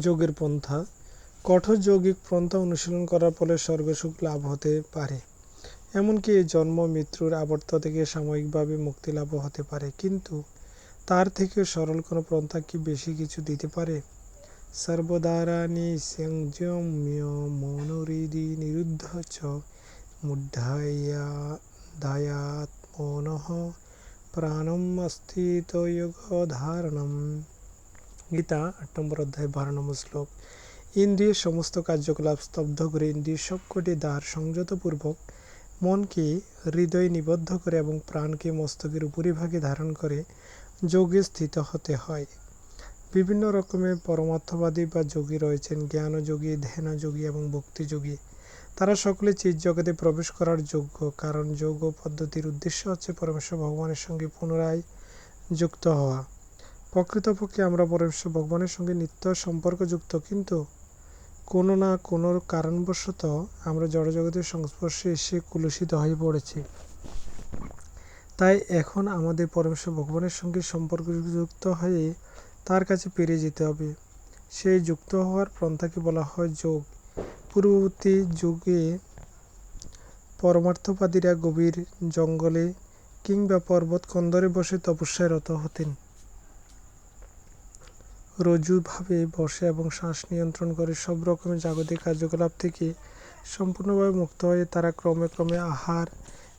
যোগের পন্থা। কঠোর যৌগিক পন্থা অনুশীলন করার ফলে স্বর্গসুখ লাভ হতে পারে। এমনকি জন্ম, মৃত্যুর আবর্ত থেকে সাময়িকভাবে মুক্তি লাভ হতে পারে। কিন্তু তার থেকে সরল কোনো পন্থা কি বেশি কিছু দিতে পারে? সর্বদারানি সংযম্য নিরুদ্ধ চ ধায়াত মনঃ প্রাণম অস্থিত ধারণম। গীতা আট নম্বর অধ্যায়, বারো নম্বর শ্লোক। ইন্দ্রিয়ের সমস্ত কার্যকলাপ স্তব্ধ করে ইন্দ্রিয়ের সবকটি দ্বার সংযতপূর্বক মনকে হৃদয়ে নিবদ্ধ করে এবং প্রাণকে মস্তকের উপরিভাগে ধারণ করে যোগে স্থিত হতে হয়। বিভিন্ন রকমের পরমার্থবাদী বা যোগী রয়েছেন, জ্ঞানযোগী, ধ্যানযোগী এবং ভক্তিযোগী। তারা সকলে চিৎ জগতে প্রবেশ করার যোগ্য, কারণ যোগ পদ্ধতির উদ্দেশ্য হচ্ছে পরমেশ্বর ভগবানের সঙ্গে পুনরায় যুক্ত হওয়া। প্রকৃতপক্ষে আমরা পরমেশ্বর ভগবানের সঙ্গে নিত্য সম্পর্কযুক্ত, কিন্তু কোনো না কোনো কারণবশত আমরা জড়জগতের সংস্পর্শে এসে কুলুষিত হয়ে পড়েছি। তাই এখন আমাদের পরমেশ্বর ভগবানের সঙ্গে সম্পর্কযুক্ত হয়ে তার কাছে পেরে যেতে হবে। সেই যুক্ত হওয়ার পন্থাকে বলা হয় যোগ। পূর্ববর্তী যুগে পরমার্থবাদীরা গভীর জঙ্গলে কিংবা পর্বত কন্দরে বসে তপস্যায় রত হতেন। রজুভাবে বসে এবং শ্বাস নিয়ন্ত্রণ করে সব রকমের জাগতিক কার্যকলাপ থেকে সম্পূর্ণভাবে মুক্ত হয়ে তারা ক্রমে ক্রমে আহার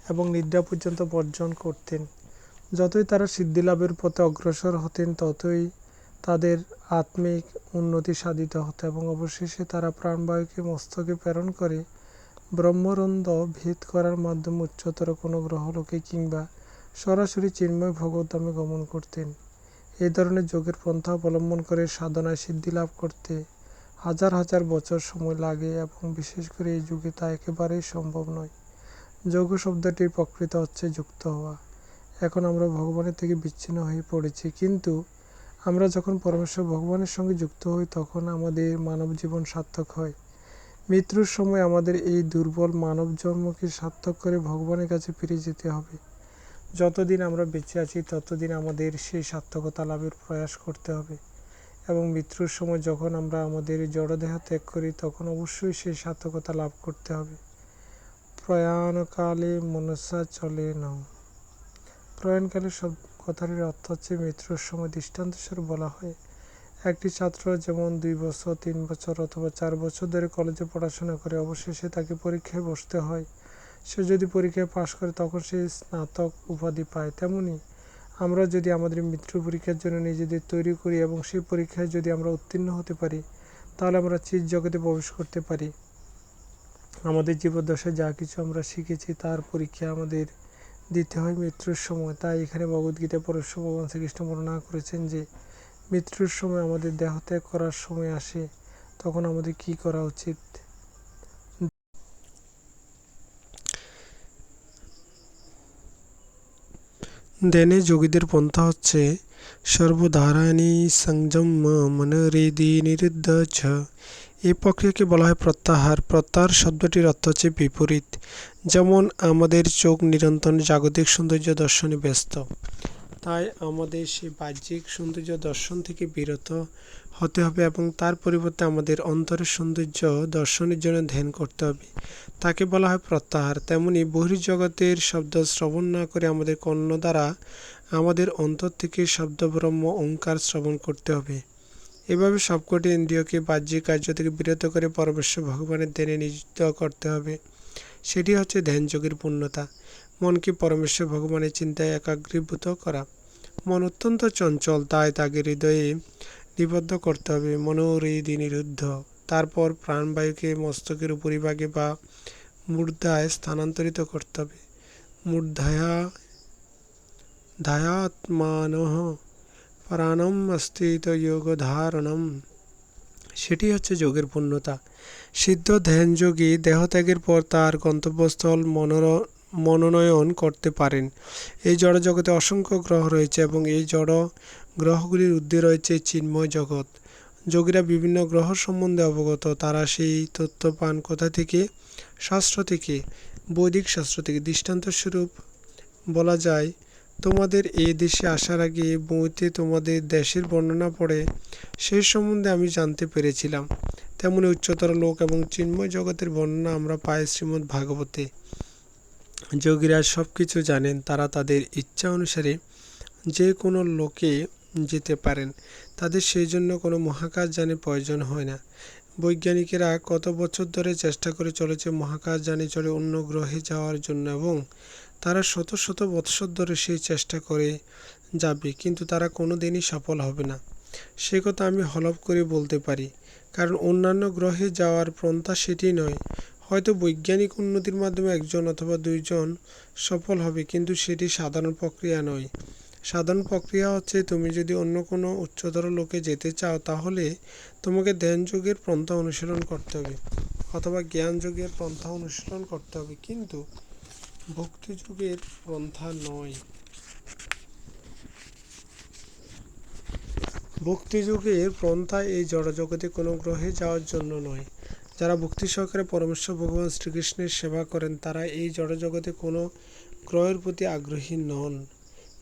এবং নিদ্রা পর্যন্ত বর্জন করতেন। যতই তারা সিদ্ধিলাভের পথে অগ্রসর হতেন, ততই তাদের আত্মিক উন্নতি সাধিত হতো এবং অবশেষে তারা প্রাণবায়ুকে মস্তকে প্রেরণ করে ব্রহ্মরন্দ ভেদ করার মাধ্যমে উচ্চতর কোনো গ্রহলোকে কিংবা সরাসরি চিন্ময় ভগবদ্ধামে গমন করতেন। এই ধরনের যোগের পন্থা অবলম্বন করে সাধনায় সিদ্ধি লাভ করতে হাজার হাজার বছর সময় লাগে এবং বিশেষ করে এই যুগে তা একেবারেই সম্ভব নয়। যোগ শব্দটির প্রকৃত হচ্ছে যুক্ত হওয়া। এখন আমরা ভগবানের থেকে বিচ্ছিন্ন হয়ে পড়েছি, কিন্তু আমরা যখন পরমেশ্বর ভগবানের সঙ্গে যুক্ত হই, তখন আমাদের মানব জীবন সার্থক হয়। মৃত্যুর সময় আমাদের এই দুর্বল মানব জন্মকে সার্থক করে ভগবানের কাছে ফিরে যেতে হবে। যতদিন আমরা বেঁচে আছি, ততদিন আমাদের সেই সার্থকতা লাভের প্রয়াস করতে হবে। এবং মৃত্যুর সময় যখন আমরা আমাদের জড়দেহ ত্যাগ করি, তখন অবশ্যই সেই সার্থকতা লাভ করতে হবে। প্রয়াণকালে মনসা চলে নাও। প্রয়াণকালে সব কথাটির অর্থ হচ্ছে মৃত্যুর সময় দৃষ্টান্তস্বরূপ বলা হয়। একটি ছাত্র যেমন দুই বছর, তিন বছর অথবা চার বছর ধরে কলেজে পড়াশোনা করে, অবশেষে তাকে পরীক্ষায় বসতে হয়। সে যদি পরীক্ষায় পাশ করে, তখন সে স্নাতক উপাধি পায়। তেমনি আমরা যদি আমাদের মৃত্যু পরীক্ষার জন্য নিজেদের তৈরি করি এবং সেই পরীক্ষায় যদি আমরা উত্তীর্ণ হতে পারি, তাহলে আমরা চিৎ জগতে প্রবেশ করতে পারি। আমাদের জীবদ্দশায় যা কিছু আমরা শিখেছি, তার পরীক্ষা আমাদের দিতে হয় মৃত্যুর সময়। তাই এখানে ভগবদ্গীতা পরশু ভগবান শ্রীকৃষ্ণ বর্ণনা করেছেন যে মৃত্যুর সময় আমাদের দেহ ত্যাগ করার সময় আসে, তখন আমাদের কি করা উচিত? দেনে যোগীদের পন্থা হচ্ছে সর্বধারায়ণী সংযম মনরেদি নিরুদ্ধ ছ এই প্রক্রিয়াকে বলা হয় প্রত্যাহার প্রত্যাহার শব্দটির অর্থ হচ্ছে বিপরীত যেমন আমাদের চোখ নিরন্তর জাগতিক সৌন্দর্য দর্শনে ব্যস্ত তাই আমাদের সেই বাহ্যিক সৌন্দর্য দর্শন থেকে বিরত হতে হবে এবং তার পরিবর্তে আমাদের অন্তরের সৌন্দর্য দর্শনের জন্য ধ্যান করতে হবে। তাকে বলা হয় প্রত্যাহার। তেমনি বহির্জগতের শব্দ শ্রবণ না করে আমাদের কর্ণ দ্বারা আমাদের অন্তর থেকে শব্দব্রহ্ম ওঙ্কার শ্রবণ করতে হবে। এভাবে সবকটি ইন্দ্রিয়কে বাহ্যিক কার্য থেকে বিরত করে পরমেশ্বর ভগবানের ধ্যানে নিযুক্ত করতে হবে। সেটি হচ্ছে ধ্যানযোগের পূর্ণতা। মনকে পরমেশ্বর ভগবানের চিন্তায় একাগ্রীভূত করা। মন অত্যন্ত চঞ্চল, তাই তাকে হৃদয়ে নিবদ্ধ করতে হবে। মনোহৃদি নিরুদ্ধ। তারপর প্রাণবায়ুকে মস্তকের উপরিভাগে বা মূর্ধায় স্থানান্তরিত করতে হবে। মূর্ধায়া ধায়াত্মান প্রাণম অস্থিত যোগ ধারণম। সেটি হচ্ছে যোগের পূর্ণতা। সিদ্ধ ধ্যানযোগী দেহত্যাগের পর তার গন্তব্যস্থল মনোর মনোনয়ন করতে পারেন। এই জড় জগতে অসংখ্য গ্রহ রয়েছে এবং এই জড় গ্রহগুলির ঊর্ধ্বে রয়েছে চিন্ময় জগৎ। যোগীরা বিভিন্ন গ্রহ সম্বন্ধে অবগত। তারা সেই তথ্য পান কোথা থেকে? শাস্ত্র থেকে, বৈদিক শাস্ত্র থেকে। দৃষ্টান্তস্বরূপ বলা যায়, তোমাদের এই দেশে আসার আগে বইতে তোমাদের দেশের বর্ণনা পড়ে সেই সম্বন্ধে আমি জানতে পেরেছিলাম। তেমনি উচ্চতর লোক এবং চিন্ময় জগতের বর্ণনা আমরা পাই শ্রীমদ্ ভাগবতে। যোগীরা সব কিছু জানেন, তারা তাদের ইচ্ছা অনুসারে যে কোনো লোকে যেতে পারেন। তাদের সেই জন্য কোনো মহাকাশ যানের প্রয়োজন হয় না। বৈজ্ঞানিকেরা কত বছর ধরে চেষ্টা করে চলেছে মহাকাশ যানে চলে অন্য গ্রহে যাওয়ার জন্য এবং তারা শত শত বৎসর ধরে সেই চেষ্টা করে যাবে, কিন্তু তারা কোনো দিনই সফল হবে না। সে কথা আমি হলফ করে বলতে পারি, কারণ অন্যান্য গ্রহে যাওয়ার পন্থা সেটি নয়। হয়তো বৈজ্ঞানিক উন্নতির মাধ্যমে একজন অথবা দুইজন সফল হবে, কিন্তু সেটি সাধারণ প্রক্রিয়া নয়। সাধারণ প্রক্রিয়া হচ্ছে তুমি যদি অন্য কোনো উচ্চতর লোকে যেতে চাও, তাহলে তোমাকে ধ্যান যোগের পন্থা অনুসরণ করতে হবে অথবা জ্ঞান যোগের পন্থা অনুসরণ করতে হবে, কিন্তু ভক্তি যুগের পন্থা নয়। ভক্তি যুগের পন্থা এই জড়জগতে কোনো গ্রহে যাওয়ার জন্য নয়। যারা ভক্তি সহকারে পরমেশ্বর ভগবান শ্রীকৃষ্ণের সেবা করেন, তারা এই জড়জগতে কোনো ক্রয়ের প্রতি আগ্রহী নন।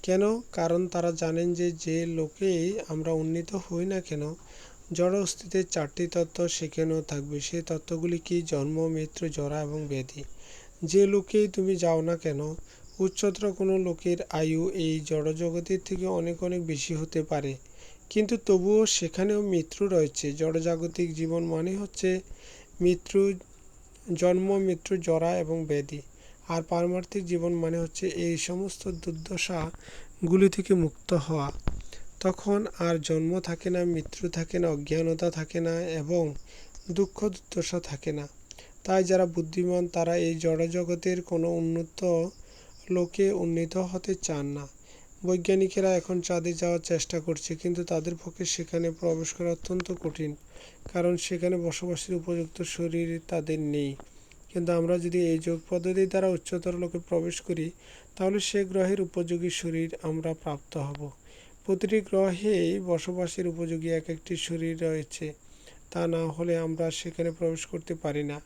কেন? কারণ তারা জানেন যে যে লোকেই আমরা উন্নীত হই না কেন, জড় অস্তিত্বের চারটি তত্ত্ব সেখানেও থাকবে। সেই তত্ত্বগুলি কি? জন্ম, মৃত্যু, জরা এবং ব্যাধি। যে লোকেই তুমি যাও না কেন, উচ্চতর কোনো লোকের আয়ু এই জড়জগতের থেকে অনেক অনেক বেশি হতে পারে। কিন্তু তবুও সেখানেও মৃত্যু রয়েছে। জড়জাগতিক জীবন মানে হচ্ছে মৃত্যু, জন্ম, মৃত্যু, জরা এবং ব্যাধি আর পারমার্থিক জীবন মানে হচ্ছে এই সমস্ত দুর্দশাগুলি থেকে মুক্ত হওয়া। তখন আর জন্ম থাকে না, মৃত্যু থাকে না, অজ্ঞানতা থাকে না এবং দুঃখ, দুর্দশা থাকে না। তাই যারা বুদ্ধিমান, তারা এই জড়জগতের কোনো উন্নত লোকে উন্নীত হতে চান না। বৈজ্ঞানিকেরা এখন চাঁদে যাওয়ার চেষ্টা করছে, কিন্তু তাদের পক্ষে সেখানে প্রবেশ করা অত্যন্ত কঠিন। কারণ সেখানে বসবাসের উপযুক্ত শরীর তাদের নেই। কিন্তু আমরা যদি এই যোগ পদ্ধতি দ্বারা উচ্চতর লোকে প্রবেশ করি, তাহলে সে গ্রহের উপযোগী শরীর আমরা প্রাপ্ত হব। প্রতিটি গ্রহেই বসবাসের উপযোগী এক একটি শরীর রয়েছে। তা না হলে আমরা সেখানে প্রবেশ করতে পারি না।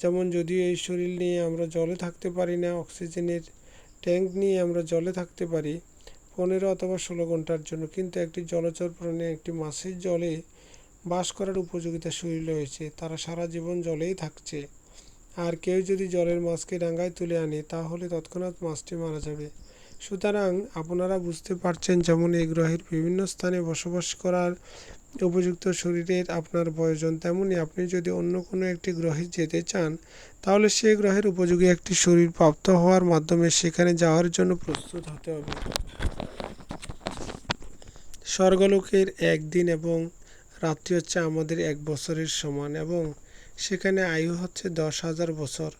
যেমন যদিও এই শরীর নিয়ে আমরা জলে থাকতে পারি না, অক্সিজেনের ট্যাঙ্ক নিয়ে আমরা জলে থাকতে পারি, পনেরো অথবা ষোলো ঘণ্টার জন্য। কিন্তু একটি জলচর প্রাণী একটি মাছের জলে বাস করার উপযোগিতা শরীর রয়েছে তারা সারা জীবন জলেই থাকছে। আর কেউ যদি জলের মাছকে ডাঙ্গায় তুলে আনে, তাহলে তৎক্ষণাৎ মাছটি মারা যাবে। সুতরাং আপনারা বুঝতে পারছেন যেমন এই গ্রহের বিভিন্ন স্থানে বসবাস করার উপযুক্ত শরীরের আপনার প্রয়োজন, তেমনি আপনি যদি অন্য কোনো একটি গ্রহে যেতে চান, তাহলে সেই গ্রহের উপযোগী একটি শরীর প্রাপ্ত হওয়ার মাধ্যমে সেখানে যাওয়ার জন্য প্রস্তুত হতে হবে। স্বর্গলোকের একদিন এবং রাত্রি হচ্ছে আমাদের এক বছরের সমান এবং সেখানে আয়ু হচ্ছে দশ হাজার বছর।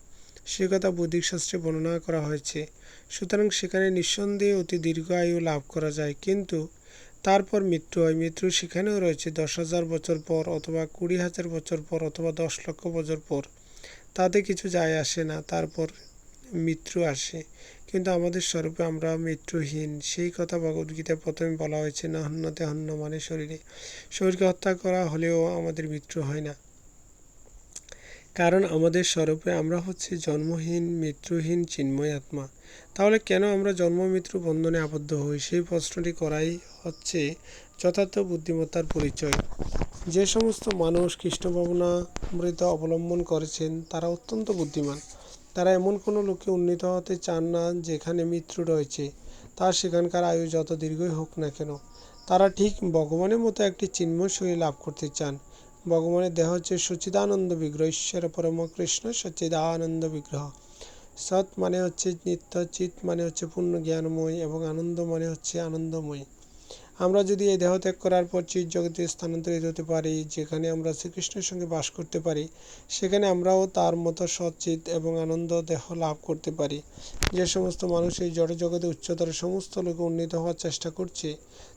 সে কথা বৈদিক শাস্ত্রে বর্ণনা করা হয়েছে। সুতরাং সেখানে নিঃসন্দেহে অতি দীর্ঘ আয়ু লাভ করা যায়। কিন্তু তারপর মৃত্যু হয়। মৃত্যু সেখানেও রয়েছে দশ হাজার বছর পর অথবা কুড়ি হাজার বছর পর অথবা দশ লক্ষ বছর পর। তাতে কিছু যায় আসে না। তারপর মৃত্যু আসে। কিন্তু আমাদের স্বরূপে আমরা মৃত্যুহীন সেই কথা ভগবদ্গীতায় প্রথমে বলা হয়েছে, না হন্যতে হন্য মানে শরীরে। শরীরকে হত্যা করা হলেও আমাদের মৃত্যু হয় না। কারণ আমাদের স্বরূপে আমরা হচ্ছে জন্মহীন মৃত্যুহীন চিন্ময় আত্মা। তাহলে কেন আমরা জন্ম মৃত্যু বন্ধনে আবদ্ধ হই? সেই প্রশ্নটি করাই হচ্ছে যথার্থ বুদ্ধিমত্তার পরিচয়। যে সমস্ত মানুষ কৃষ্ণ ভাবনামৃত অবলম্বন করেছেন, তারা অত্যন্ত বুদ্ধিমান। তারা এমন কোনো লোকে উন্নীত হতে চান না যেখানে মৃত্যু রয়েছে। তার সেখানকার আয়ু যত দীর্ঘই হোক না কেন, তারা ঠিক ভগবানের মতো একটি চিন্ময় শরীর লাভ করতে চান। ভগবানের দেহ হচ্ছে সচিদানন্দ বিগ্রহ, ঈশ্বর পরম কৃষ্ণ সচিদানন্দ বিগ্রহ। সৎ মানে হচ্ছে নিত্য চিত মানে হচ্ছে পূর্ণ জ্ঞানময় এবং আনন্দ মানে হচ্ছে আনন্দময়। আমরা যদি এই দেহ ত্যাগ করার পর চিৎ জগতে স্থানান্তরিত হতে পারি, যেখানে আমরা শ্রীকৃষ্ণের সঙ্গে বাস করতে পারি, সেখানে আমরাও তার মতো সচিত এবং আনন্দ দেহ লাভ করতে পারি। যে সমস্ত মানুষ এই জড় জগতে উচ্চতর সমস্ত লোকে উন্নীত হওয়ার চেষ্টা করছে,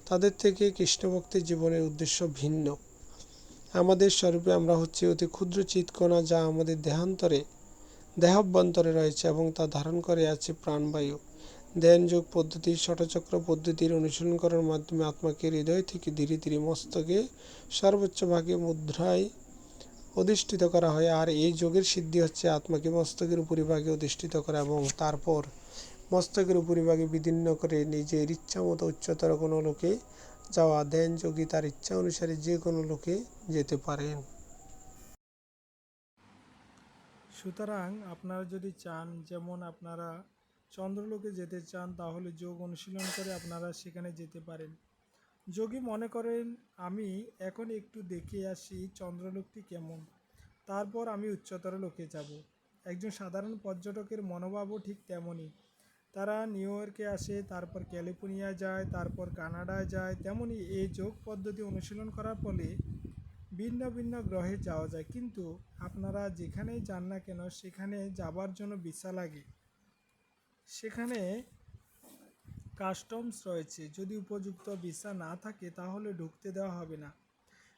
তাদের থেকে কৃষ্ণভক্তির জীবনের উদ্দেশ্য ভিন্ন। আমাদের স্বরূপে আমরা হচ্ছে অতি ক্ষুদ্র চিৎকণা যা আমাদের দেহান্তরে, দেহাভ্যন্তরে রয়েছে এবং তা ধারণ করে আছে প্রাণবায়ু। ধ্যানযোগ পদ্ধতি, ষটচক্র পদ্ধতির অনুসরণ করার মাধ্যমে আত্মাকে হৃদয় থেকে ধীরে ধীরে মস্তকে সর্বোচ্চ ভাগে মুদ্রায় অধিষ্ঠিত করা হয়। আর এই যোগের সিদ্ধি হচ্ছে আত্মাকে মস্তকের উপরিভাগে অধিষ্ঠিত করা এবং তারপর মস্তকের উপরিভাগে বিদীর্ণ করে নিজের ইচ্ছামতো উচ্চতর কোনো লোকে যাওয়া ধ্যান যোগী তার ইচ্ছা অনুসারে যে কোনো লোকে যেতে পারেন। সুতরাং আপনারা যদি চান, যেমন আপনারা চন্দ্রলোকে যেতে চান, তাহলে যোগ অনুশীলন করে আপনারা সেখানে যেতে পারেন। যোগী মনে করেন, আমি এখন একটু দেখে আসি চন্দ্রলোকটি কেমন। তারপর আমি উচ্চতর লোকে যাব। একজন সাধারণ পর্যটকের মনোভাবও ঠিক তেমনই। তারা নিউ ইয়র্কে আসে, তারপর ক্যালিফোর্নিয়া যায়, তারপর কানাডায় যায় তেমনই এই যোগ পদ্ধতি অনুশীলন করার ফলে ভিন্ন ভিন্ন গ্রহে যাওয়া যায়। কিন্তু আপনারা যেখানেই যান না কেন, সেখানে যাবার জন্য ভিসা লাগে। সেখানে কাস্টমস রয়েছে। যদি উপযুক্ত ভিসা না থাকে, তাহলে ঢুকতে দেওয়া হবে না।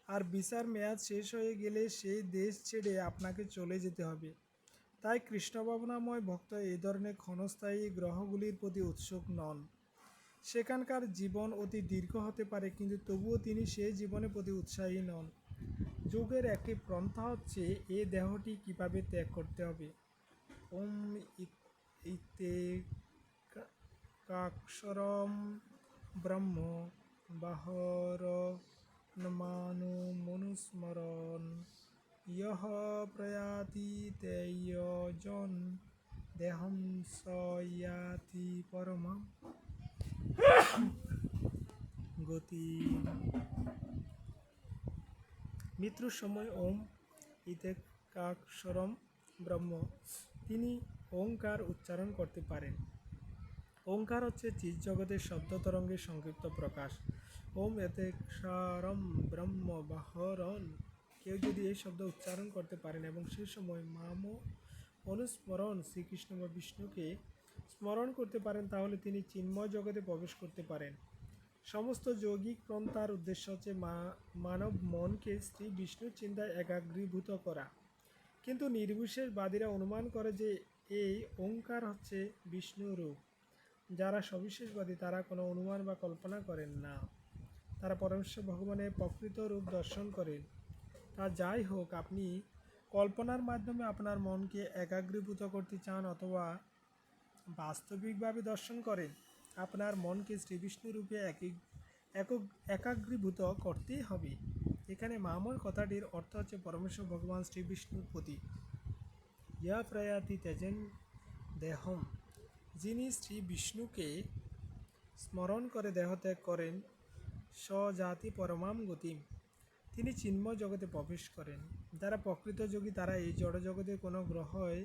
আর ভিসার মেয়াদ শেষ হয়ে গেলে সেই দেশ ছেড়ে আপনাকে চলে যেতে হবে। তাই কৃষ্ণ ভাবনাময় ভক্ত এই ধরনের ক্ষণস্থায়ী গ্রহগুলির প্রতি উৎসুক নন। সেখানকার জীবন অতি দীর্ঘ হতে পারে, কিন্তু তবুও তিনি সেই জীবনের প্রতি উৎসাহী নন। যোগের একটি পন্থা হচ্ছে, এ দেহটি কীভাবে ত্যাগ করতে হবে? ওম ইত- ব্রহ্ম বাহর নমানু মনুস্মরণ ইহ প্রয়াতি তেয়জন দেহম সয়াতি পরমা গতি মৃত্যুর সময় ওম ইতে কাক্ষরম ব্রহ্ম তিনি ওঙ্কার উচ্চারণ করতে পারেন। ওঙ্কার হচ্ছে চিৎ জগতের শব্দ তরঙ্গের সংক্ষিপ্ত প্রকাশ। ওম এতে ক্ষরম ব্রহ্ম বাহরণ। কেউ যদি এই শব্দ উচ্চারণ করতে পারেন এবং সেই সময় মাম অনুস্মরণ শ্রীকৃষ্ণ বা বিষ্ণুকে স্মরণ করতে পারেন, তাহলে তিনি চিন্ময় জগতে প্রবেশ করতে পারেন। সমস্ত যৌগিক পন্থার উদ্দেশ্য হচ্ছে মা- মানব মনকে শ্রী বিষ্ণুর চিন্তায় একাগ্রীভূত করা। কিন্তু নির্বিশেষবাদীরা অনুমান করে যে এই ওঙ্কার হচ্ছে বিষ্ণু রূপ। যারা সবিশেষবাদী, তারা কোনো অনুমান বা কল্পনা করেন না। তারা পরমেশ্বর ভগবানের প্রকৃত রূপ দর্শন করেন। তা যাই হোক, আপনি কল্পনার মাধ্যমে আপনার মনকে একাগ্রীভূত করতে চান অথবা বাস্তবিকভাবে দর্শন করেন, আপনার মনকে শ্রীবিষ্ণু রূপে একই একাগ্রীভূত করতেই হবে। এখানে মামর কথাটির অর্থ হচ্ছে পরমেশ্বর ভগবান শ্রীবিষ্ণুর প্রতি। ইয়া প্রয়াতি তেজেন দেহম, যিনি শ্রী বিষ্ণুকে স্মরণ করে দেহত্যাগ করেন, স্বজাতি পরমাম গতিম। তিনি চিন্ময় জগতে প্রবেশ করেন। যারা প্রকৃত যোগী তারা এই জড় জগতে কোনো গ্রহে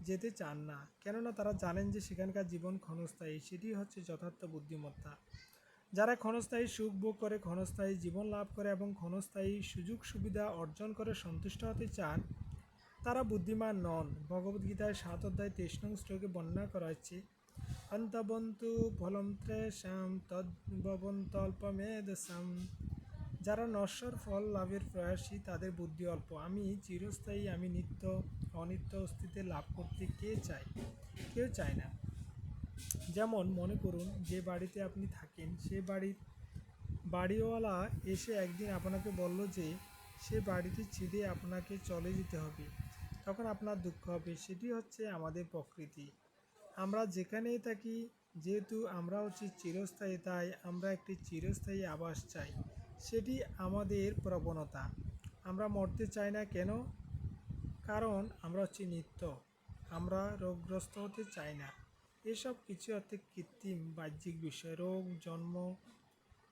যেতে চান না। কেননা তারা জানেন যে সেখানকার জীবন ক্ষণস্থায়ী সেটি হচ্ছে যথার্থ বুদ্ধিমত্তা। যারা ক্ষণস্থায়ী সুখ ভোগ করে, ক্ষণস্থায়ী জীবন লাভ করে এবং ক্ষণস্থায়ী সুযোগ সুবিধা অর্জন করে সন্তুষ্ট হতে চান তারা বুদ্ধিমান নন। ভগবদ্গীতায় সাত অধ্যায় তেইশ নং শ্লোকে বর্ণনা করা হচ্ছে অন্তবন্তু ফলম ত্রেষাম তদ্ভবন্তল্পমেধসাম যারা নশ্বর ফল লাভের প্রয়াসী, তাদের বুদ্ধি অল্প। আমি চিরস্থায়ী, আমি নিত্য, অনিত্য অস্তিত্বে লাভ করতে কে চায়? কেউ চায় না। যেমন, মনে করুন, যে বাড়িতে আপনি থাকেন, সে বাড়ির বাড়িওয়ালা এসে একদিন আপনাকে বলল যে, সে বাড়িটি ছেড়ে আপনাকে চলে যেতে হবে। তখন আপনার দুঃখ হবে, সেটি হচ্ছে আমাদের প্রকৃতি। আমরা যেখানেই থাকি, যেহেতু আমরা হচ্ছে চিরস্থায়ী, তাই আমরা একটি চিরস্থায়ী আবাস চাই। সেটি আমাদের প্রবণতা। আমরা মরতে চাই না কেন? কারণ আমরা হচ্ছে নিত্য। আমরা রোগগ্রস্ত হতে চাই না। এসব কিছু অর্থে কৃত্রিম, বাহ্যিক বিষয়। রোগ, জন্ম,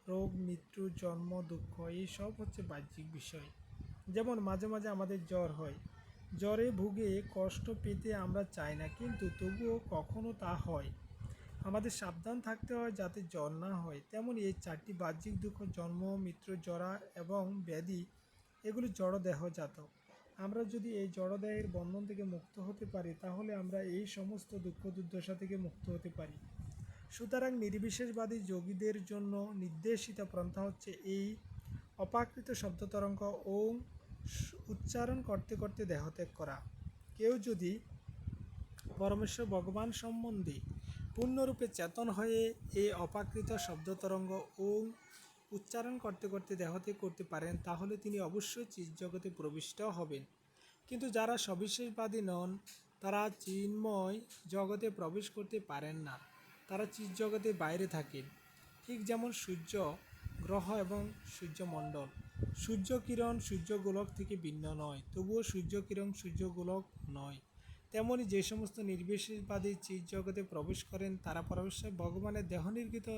রোগ, মৃত্যু, জন্ম, দুঃখ এইসব হচ্ছে বাহ্যিক বিষয়। যেমন মাঝে মাঝে আমাদের জ্বর হয়। জ্বরে ভুগে কষ্ট পেতে আমরা চাই না, কিন্তু তবুও কখনো তা হয়। আমাদের সাবধান থাকতে হয় যাতে জ্বর না হয়। তেমনই এই চারটি বাহ্যিক দুঃখ, জন্ম, মৃত্যু, জরা এবং ব্যাধি, এগুলি জড়দেহজাত আমরা যদি এই জড়দেহের বন্ধন থেকে মুক্ত হতে পারি, তাহলে আমরা এই সমস্ত দুঃখ, দুর্দশা থেকে মুক্ত হতে পারি। সুতরাং নির্বিশেষবাদী যোগীদের জন্য নির্দেশিত পন্থা হচ্ছে এই অপাকৃত শব্দতরঙ্গ ওম উচ্চারণ করতে করতে দেহত্যাগ করা। কেউ যদি পরমেশ্বর ভগবান সম্বন্ধে পূর্ণরূপে চেতন হয়ে এই অপাকৃত শব্দ তরঙ্গ ওম উচ্চারণ করতে করতে দেহত্যাগ করতে পারেন, তাহলে তিনি অবশ্যই চিৎ জগতে প্রবিষ্ট হবেন। কিন্তু যারা সবিশেষবাদী নন, তারা চিন্ময় জগতে প্রবেশ করতে পারেন না। তারা চিৎ জগতের বাইরে থাকেন। ঠিক যেমন সূর্য গ্রহ এবং সূর্যমণ্ডল। সূর্য কিরণ সূর্যগোলক থেকে ভিন্ন নয়, তবুও সূর্য কিরণ সূর্যগোলক নয়। তেমনি যে সমস্ত নির্বিশেষবাদী চিৎ জগতে প্রবেশ করেন, তারা পরমেশ্বর ভগবানের দেহ নির্গিত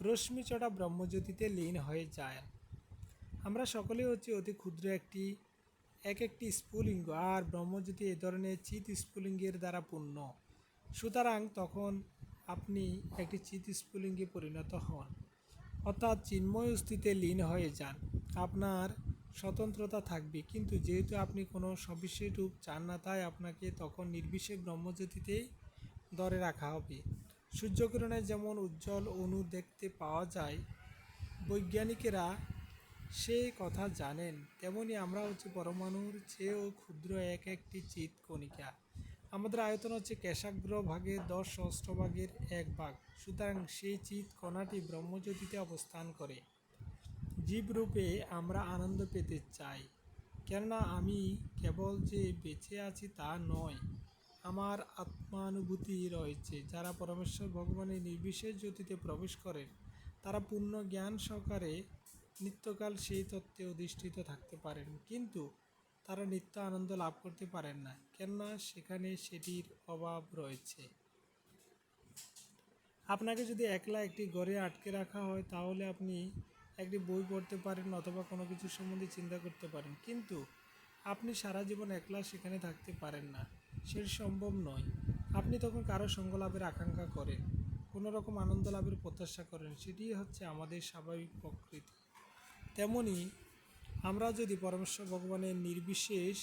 রশ্মিচটা ব্রহ্মজ্যোতিতে লীন হয়ে যায়। আমরা সকলে হচ্ছে অতি ক্ষুদ্র একটি, এক একটি স্ফুলিঙ্গ, আর ব্রহ্মজ্যোতি এ ধরনের চিত স্ফুলিঙ্গের দ্বারা পূর্ণ। সুতরাং তখন আপনি একটি চিত স্ফুলিঙ্গে পরিণত হন। অর্থাৎ চিন্ময় অস্তিতে লীন হয়ে যান। আপনার স্বতন্ত্রতা থাকবে। কিন্তু যেহেতু আপনি কোনো সবিশেষ রূপ চান না, তাই আপনাকে তখন নির্বিশেষ ব্রহ্মজ্যোতিতেই ধরে রাখা হবে। সূর্যকিরণে যেমন উজ্জ্বল অণু দেখতে পাওয়া যায়, বৈজ্ঞানিকেরা সেই কথা জানেন। তেমনি আমরা হচ্ছে পরমাণুর চেয়েও ক্ষুদ্র এক একটি চিত কণিকা। আমাদের আয়তন হচ্ছে কেশাগ্র ভাগের দশ সহস্রভাগের এক ভাগ। সুতরাং সেই চিত কণাটি ব্রহ্মজ্যোতিতে অবস্থান করে। জীবরূপে আমরা আনন্দ পেতে চাই। কেননা আমি কেবল যে বেঁচে আছি তা নয়, আমার আত্মানুভূতি রয়েছে। যারা পরমেশ্বর ভগবানের নির্বিশেষ জ্যোতিতে প্রবেশ করেন, তারা পূর্ণ জ্ঞান সহকারে নিত্যকাল সেই তত্ত্বে অধিষ্ঠিত থাকতে পারেন। কিন্তু তারা নিত্য আনন্দ লাভ করতে পারেন না, কেননা সেখানে সেটির অভাব রয়েছে। আপনাকে যদি একলা একটি ঘরে আটকে রাখা হয়, তাহলে আপনি একটি বই পড়তে পারেন অথবা কোনো কিছু সম্বন্ধে চিন্তা করতে পারেন। কিন্তু আপনি সারা জীবন একলা সেখানে থাকতে পারেন না সেটি সম্ভব নয়। আপনি তখন কারও সঙ্গ লাভের আকাঙ্ক্ষা করেন, কোনো রকম আনন্দ লাভের প্রত্যাশা করেন সেটি হচ্ছে আমাদের স্বাভাবিক প্রকৃতি। তেমনি আমরা যদি পরমেশ্বর ভগবানের নির্বিশেষ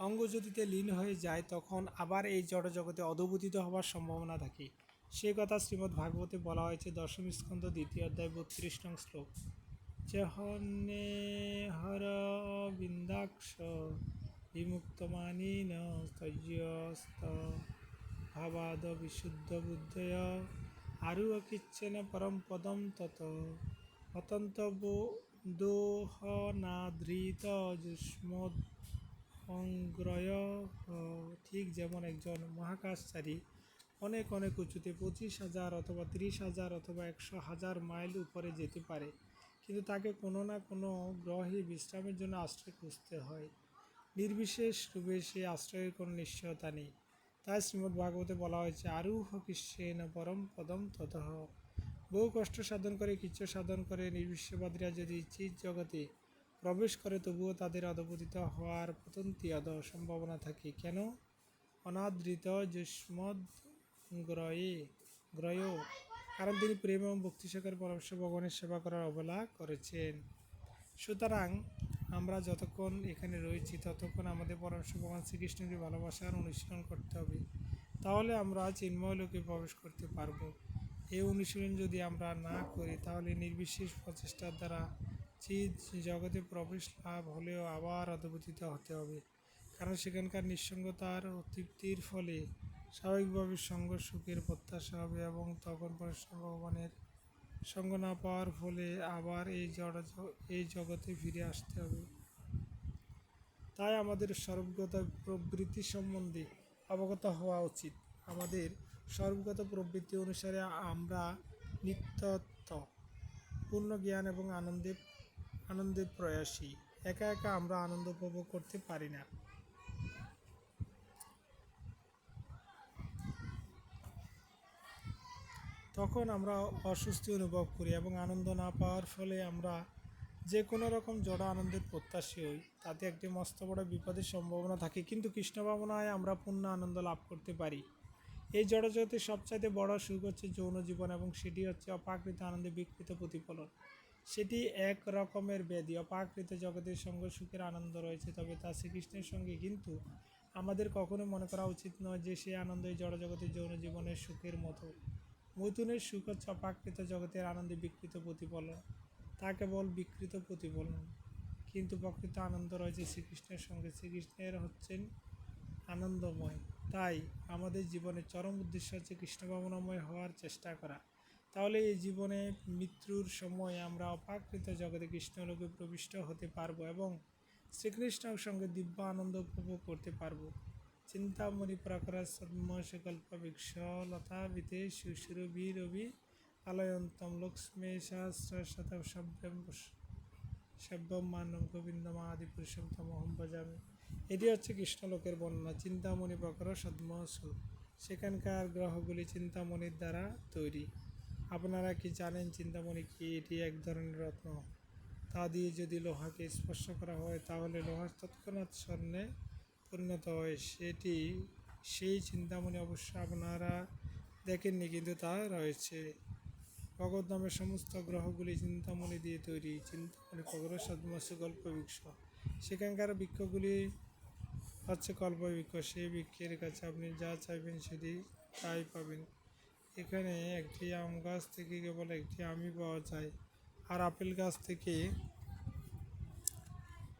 অঙ্গজ্যোতিতে লীন হয়ে যায়, তখন আবার এই জড়জগতে অধবুদিত হওয়ার সম্ভাবনা থাকে। সে কথা শ্রীমদ্ ভাগবতে বলা হয়েছে দশম স্কন্ধ, দ্বিতীয় অধ্যায়, বত্রিশ নং শ্লোক। জহনে হর বিন্দাক্ষ, বিমুক্তমানী নস্ত ভাবাদ বিশুদ্ধ বুদ্ধয় আরু অকিচ্ছেন পরম পদম তত অতন্ত দোহনাদৃত অঙ্গ্রয় ঠিক যেমন একজন মহাকাশচারী অনেক অনেক উঁচুতে পঁচিশ হাজার অথবা তিরিশ হাজার অথবা একশো হাজার মাইল উপরে যেতে পারে, কিন্তু তাকে কোনো না কোনো গ্রহে বিশ্রামের জন্য আশ্রয় খুঁজতে হয়। নির্বিশেষ রূপে সে আশ্রয়ের কোনো নিশ্চয়তা নেই। তাই শ্রীমদ্ ভাগবতে বলা হয়েছে, আরুহ কৃষ্ণেন পরম পদম ততঃ বহু কষ্ট সাধন করে, কিচ্ছু সাধন করে, নির্বিশ্ববাদীরা যদি চিৎ জগতে প্রবেশ করে, তবুও তাদের অধপতিত হওয়ার পতন্তি অধ সম্ভাবনা থাকে। কেন? অনাদৃত যুষ্মদ গ্রয়ে গ্রয় কারণ তিনি প্রেম এবং ভক্তিসাগর পরমেশ্বর ভগবানের সেবা করার অবহেলা করেছেন। সুতরাং আমরা যতক্ষণ এখানে রয়েছি, ততক্ষণ আমাদের পরমেশ্বর ভগবান শ্রীকৃষ্ণকে ভালোবাসার অনুশীলন করতে হবে। তাহলে আমরা চিন্ময় লোকে প্রবেশ করতে পারব। এই অনুশীলন যদি আমরা না করি, তাহলে নির্বিশেষ প্রচেষ্টার দ্বারা চিৎ জগতে প্রবেশ লাভ হলেও আবার অধপতিত হতে হবে। কারণ সেখানকার নিঃসঙ্গতার তৃপ্তির ফলে স্বাভাবিকভাবে সঙ্গ সুখের প্রত্যাশা হবে এবং তখন পরমেশ্বর ভগবানের সঙ্গ না পাওয়ার ফলে আবার এই জড় এই জগতে ফিরে আসতে হবে। তাই আমাদের সর্বগত প্রবৃত্তি সম্বন্ধে অবগত হওয়া উচিত। আমাদের সর্বগত প্রবৃত্তি অনুসারে আমরা নিত্যত্ব, পূর্ণ জ্ঞান এবং আনন্দে আনন্দের প্রয়াসী। একা একা আমরা আনন্দ উপভোগ করতে পারি না। তখন আমরা অস্বস্তি অনুভব করি এবং আনন্দ না পাওয়ার ফলে আমরা যে কোনো রকম জড় আনন্দের প্রত্যাশী হই। তাতে একটি মস্ত বড় বিপদের সম্ভাবনা থাকে। কিন্তু কৃষ্ণ ভাবনায় আমরা পূর্ণ আনন্দ লাভ করতে পারি। এই জড়জগতের সবচাইতে বড় সুখ হচ্ছে যৌন জীবন এবং সেটি হচ্ছে অপাকৃত আনন্দে বিকৃত প্রতিফলন। সেটি এক রকমের ব্যাধি। অপাকৃত জগতের সঙ্গে সুখের আনন্দ রয়েছে, তবে তা শ্রীকৃষ্ণের সঙ্গে কিন্তু আমাদের কখনো মনে করা উচিত নয় যে সেই আনন্দ এই জড়জগতের যৌন জীবনের সুখের মতো। মৈথুনের সুখ হচ্ছে অপাকৃত জগতের আনন্দে বিকৃত প্রতিফলন। তা কেবল বিকৃত প্রতিফলন, কিন্তু প্রকৃত আনন্দ রয়েছে শ্রীকৃষ্ণের সঙ্গে। শ্রীকৃষ্ণের হচ্ছেন আনন্দময়। তাই আমাদের জীবনের চরম উদ্দেশ্য হচ্ছে কৃষ্ণ ভাবনাময় হওয়ার চেষ্টা করা। তাহলে এই জীবনে মৃত্যুর সময় আমরা অপাকৃত জগতে কৃষ্ণলোকে প্রবিষ্ট হতে পারব এবং শ্রীকৃষ্ণের সঙ্গে দিব্য আনন্দ উপভোগ করতে পারব। চিন্তামণি প্রাকার সদ্মশকল্পবিক্ষলতা বিতে শুশ্রুবিরবি আলয়ন্তম লক্ষ্মী সহস্র শত সভ্যম সভ্যম মানব গোবিন্দমাদি পুরুষম তমহম ভজামি। এটি হচ্ছে কৃষ্ণলোকের বর্ণনা, চিন্তামণি প্রকার সদ্মসু সেখানকার গ্রহগুলি চিন্তামণির দ্বারা তৈরি। আপনারা কি জানেন চিন্তামণি কি? এটি এক ধরনের রত্ন। তা দিয়ে যদি লোহাকে স্পর্শ করা হয়, তাহলে লোহা তৎক্ষণাৎ স্বর্ণে পরিণত হয়। সেটি, সেই চিন্তামণি অবশ্য আপনারা দেখেননি, কিন্তু তা রয়েছে। ভগৎ নামের সমস্ত গ্রহগুলি চিন্তামণি দিয়ে তৈরি। চিন্তামণি খবর গল্প কল্পবৃক্ষ সেখানকার বৃক্ষগুলি হচ্ছে কল্পবৃক্ষ সেই বৃক্ষের কাছে আপনি যা চাইবেন সেটি তাই পাবেন। এখানে একটি আম গাছ থেকে কেবল একটি আমই পাওয়া যায়। আর আপেল গাছ থেকে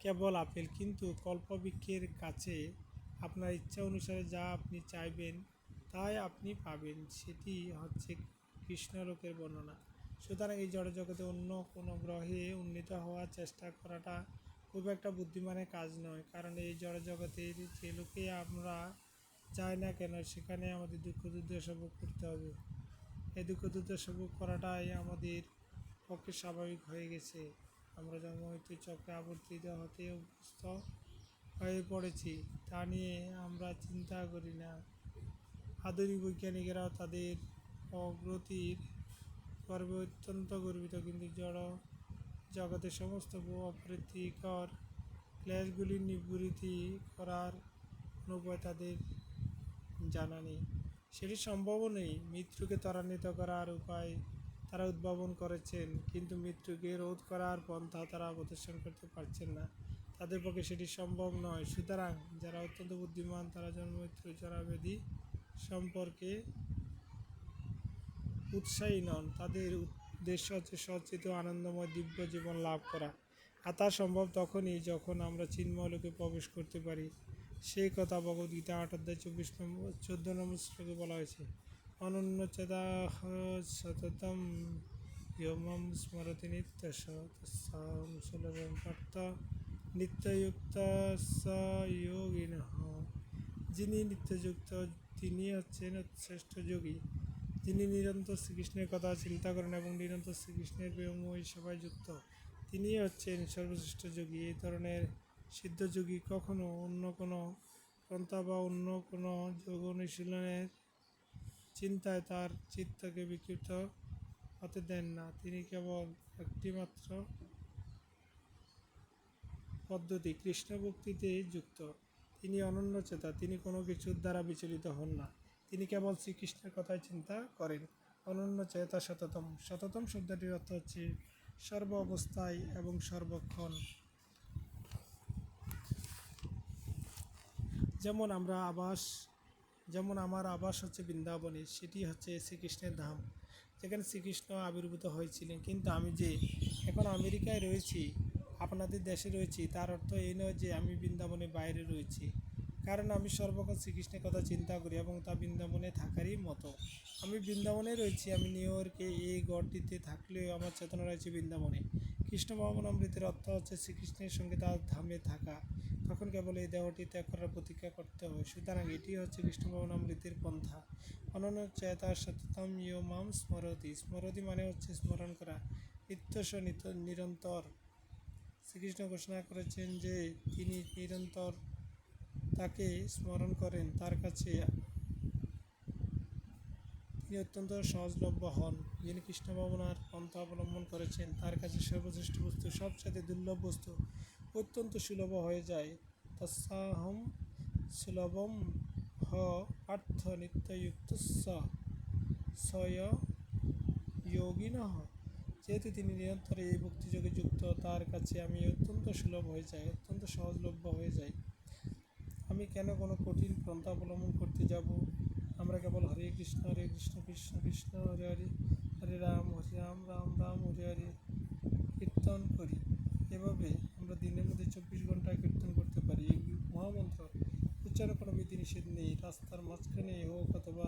কেবল আপেল। কিন্তু কল্পবৃক্ষের কাছে আপনার ইচ্ছা অনুসারে যা আপনি চাইবেন তাই আপনি পাবেন। সেটি হচ্ছে কৃষ্ণলোকের বর্ণনা। সুতরাং এই জড়জগতে অন্য কোনো গ্রহে উন্নীত হওয়ার চেষ্টা করাটা খুব একটা বুদ্ধিমানের কাজ নয়। কারণ এই জড়জগতের যে লোকে আমরা যাই না কেন, সেখানে আমাদের দুঃখ দুর্দশা ভোগ করতে হবে। এই দুঃখ দুর্দশা ভোগ করাটাই আমাদের পক্ষে স্বাভাবিক হয়ে গেছে। আমরা জন্ম হইতে চক্রে আবর্তিত হতে অভ্যস্ত হয়ে পড়েছি। তা নিয়ে আমরা চিন্তা করি না। আধুনিক বৈজ্ঞানিকেরাও তাদের অগ্রতির গর্বে অত্যন্ত গর্বিত। কিন্তু জড় জগতের সমস্ত অপ্রীতিকর ক্লেশগুলি নিবৃত্তি করার কোনো উপায় তাদের জানা নেই। সেটি সম্ভবও নেই। মৃত্যুকে ত্বরান্বিত করার উপায় তারা উদ্ভাবন করেছেন, কিন্তু মৃত্যুকে রোধ করার পন্থা তারা প্রদর্শন করতে পারছেন না। তাদের পক্ষে সেটি সম্ভব নয়। সুতরাং যারা অত্যন্ত বুদ্ধিমান, তারা জন্ম মৃত্যু জরাবেদি সম্পর্কে উৎসাহী নন। তাদের উদ্দেশ্য হচ্ছে সচিত আনন্দময় দিব্য জীবন লাভ করা। আর তা সম্ভব তখনই যখন আমরা চিন্ময়লোকে প্রবেশ করতে পারি। সেই কথা ভগবদ্গীতা আট অধ্যায় চব্বিশ নম্বর, চোদ্দ নম্বর শ্লোকে বলা হয়েছে, অনন্য চেতা সততম ইয়মম স্মরতি নিত্য প্রাপ্ত নিত্যযুক্ত স যোগিন। যিনি নিত্যযুক্ত তিনি হচ্ছেন শ্রেষ্ঠ যোগী। যিনি নিরন্তর শ্রীকৃষ্ণের কথা চিন্তা করেন এবং নিরন্তর শ্রীকৃষ্ণের প্রেমময়ী সবাই যুক্ত। তিনি হচ্ছেন সর্বশ্রেষ্ঠ যোগী। এই ধরনের সিদ্ধ যোগী কখনো অন্য কোনো পন্থা বা অন্য কোনো যোগ অনুশীলনের চিন্তায় তার চিত্তকে বিক্ষিপ্ত হতে দেন না। তিনি কেবল একটিমাত্র পদ্ধতি কৃষ্ণ ভক্তিতে যুক্ত। তিনি অনন্য চেতা। তিনি কোনো কিছুর দ্বারা বিচলিত হন না। তিনি কেবল শ্রীকৃষ্ণের কথাই চিন্তা করেন। অনন্য চেতা শততম শততম শব্দটির অর্থ হচ্ছে সর্ব অবস্থায় এবং সর্বক্ষণ। যেমন আমরা আবাস, যেমন আমার আবাস হচ্ছে বৃন্দাবনে, সেটি হচ্ছে শ্রীকৃষ্ণের ধাম, যেখানে শ্রীকৃষ্ণ আবির্ভূত হয়েছিলেন। কিন্তু আমি যে এখন আমেরিকায় রয়েছি, আপনাদের দেশে রয়েছি, তার অর্থ এই নয় যে আমি বৃন্দাবনের বাইরে রয়েছি। কারণ আমি সর্বক্ষণ শ্রীকৃষ্ণের কথা চিন্তা করি এবং তা বৃন্দাবনে থাকারই মতো। আমি বৃন্দাবনে রয়েছি, আমি নিউ ইয়র্কে এই গড়টিতে থাকলেও আমার চেতনা রয়েছে বৃন্দাবনে। কৃষ্ণ ভবনামৃতের অর্থ হচ্ছে শ্রীকৃষ্ণের সঙ্গে তার ধামে থাকা। তখন কেবল এই দেহটি ত্যাগ করার প্রতিজ্ঞা করতে হবে সুতরাং এটি হচ্ছে কৃষ্ণ ভবনামৃতের পন্থা। অনন্য চেতার সততম ইয় মাম স্মরতি। স্মরতি মানে হচ্ছে স্মরণ করা। নিত্যস নিত- নিরন্তর। শ্রীকৃষ্ণ ঘোষণা করেছেন যে তিনি নিরন্তর তাকে স্মরণ করেন, তার কাছে তিনি অত্যন্ত সহজলভ্য হন। যিনি কৃষ্ণ ভাবনার পন্থা অবলম্বন করেছেন, তার কাছে সর্বশ্রেষ্ঠ বস্তু সবচেয়ে দুর্লভ বস্তু অত্যন্ত সুলভ হয়ে যায়। তৎসাহম সুলভম হ পার্থ নিত্যযুক্ত সয় যোগিন। যেহেতু তিনি নিরন্তর এই ভক্তিযোগে যুক্ত, তার কাছে আমি অত্যন্ত সুলভ হয়ে যাই অত্যন্ত সহজলভ্য হয়ে যাই কেন কোনো কঠিন পন্থা অবলম্বন করতে যাব? আমরা কেবল হরে কৃষ্ণ হরে কৃষ্ণ কৃষ্ণ কৃষ্ণ, হরে হরে হরে রাম হরে রাম রাম রাম, হরে হরে কীর্তন করি। এভাবে আমরা দিনের মধ্যে চব্বিশ ঘণ্টা কীর্তন করতে পারি। এই মহামন্ত্র উচ্চারণ কোনো বিধি নিষেধ নেই। রাস্তার মাঝখানেই হোক অথবা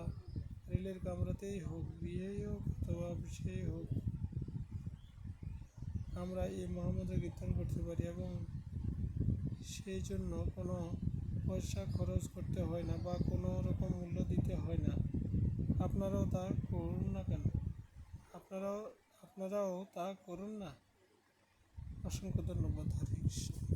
রেলের কামরাতেই হোক বিয়েই হোক অথবা অফিসেই হোক, আমরা এই মহামন্ত্র কীর্তন করতে পারি এবং সেই জন্য কোনো পয়সা খরচ করতে হয় না বা কোনো রকম মূল্য দিতে হয় না। আপনারাও তা করুন না কেন? আপনারাও আপনারাও তা করুন না? অসংখ্য ধন্যবাদ, হরে কৃষ্ণ।